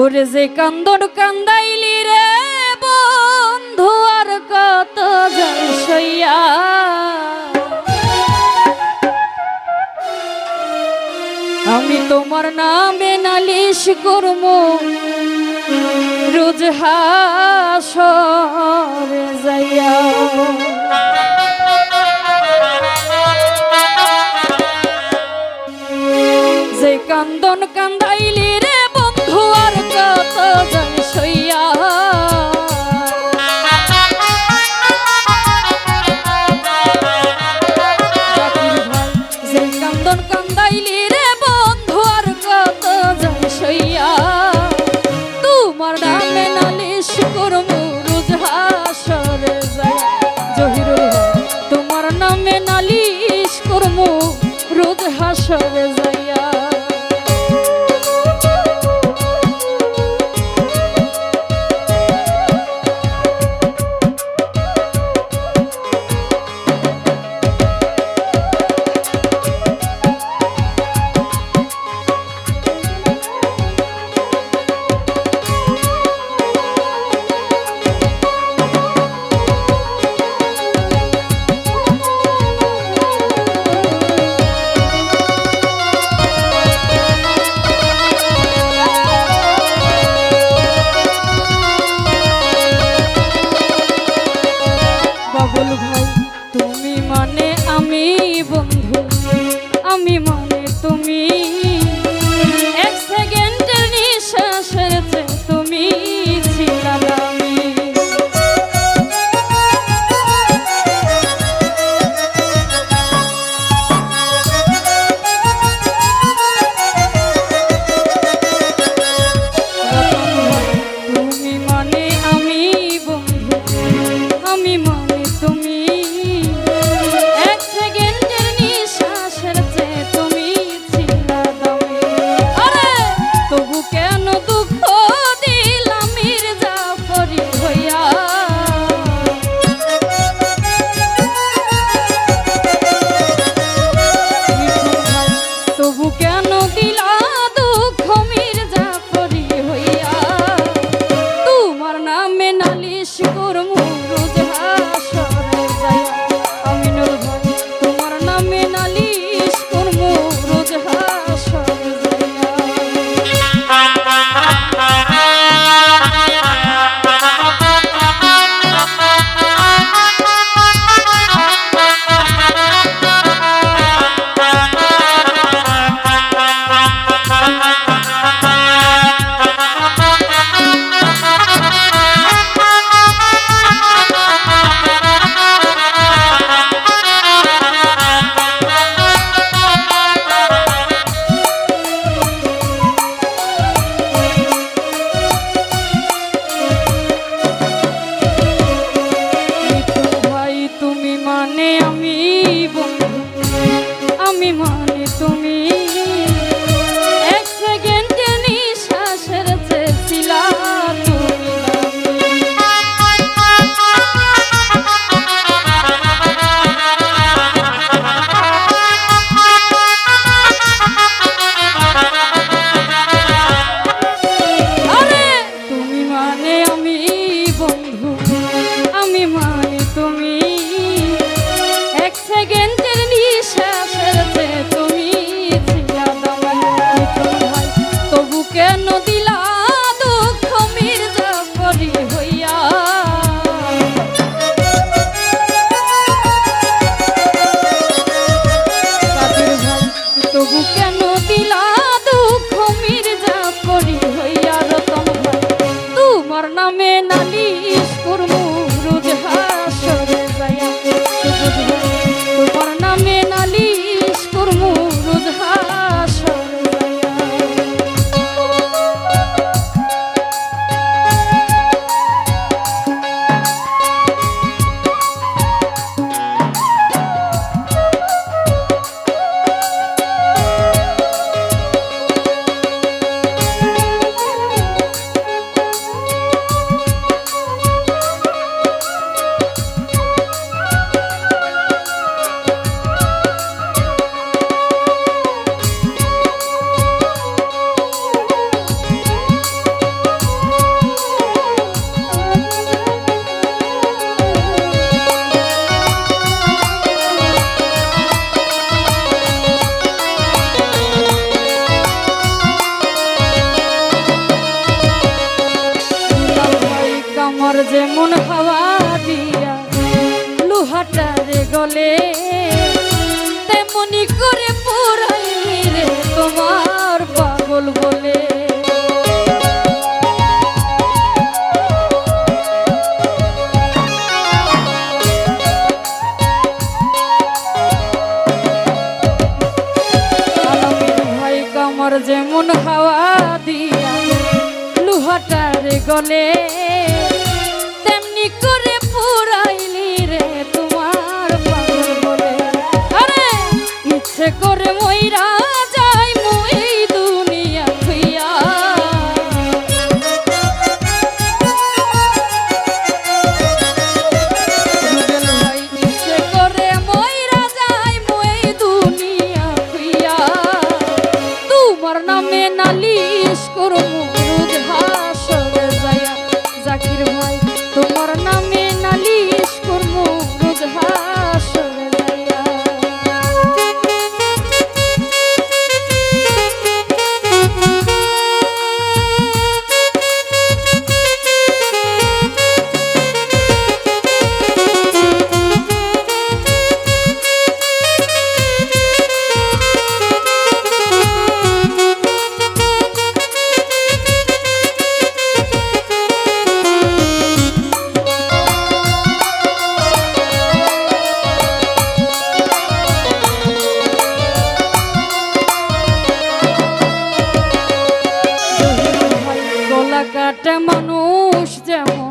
ওরে যে কান্দন কান্দাইলি রে বন্ধু, আর কত সইয়া। আমি তোমার নামে নালিশ করব, রোজ হাসর যাইয়া। যে কান্দন কান্দাইলি রে আর কত mismo. মন হাওয়া দিয়া লোহাটারে গলে, তেমনি করে পুরাই রে তোমার পাগল বলে। যেমন হাওয়া দিয়া লোহাটার গলে ইচ্ছে করে নামে গলা কাটা মানুষ যেমন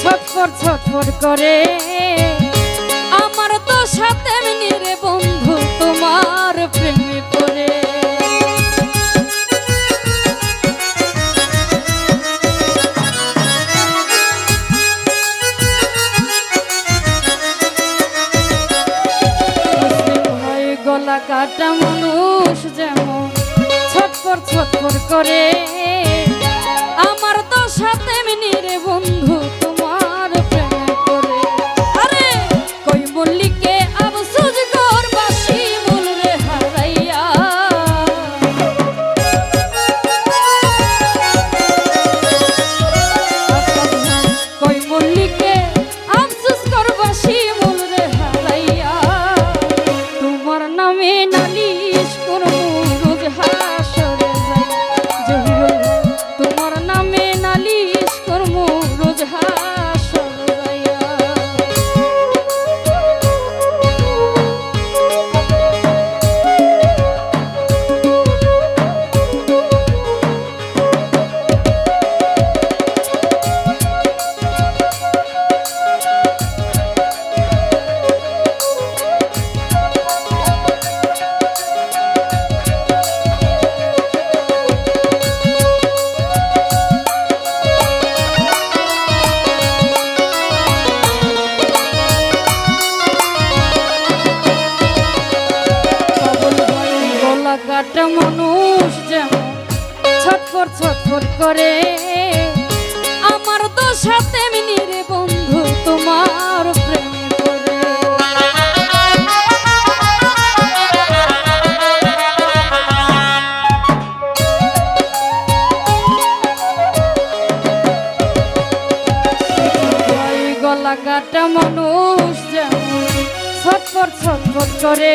ছটফট ছটফট করে। আমার তো সাথে রে বন্ধু তোমার প্রেমে করে গলা কাটা মানুষ যেমন ছটফট ছটফট করে। আমার তো সাথে রে বন্ধু। কাটা মানুষ যেমন ছটফট ছটফট করে। আমার তো সাথে রে বন্ধু, তোমার প্রেমে করে গলা কাটা মানুষ যেমন ছটফট ছটফট করে।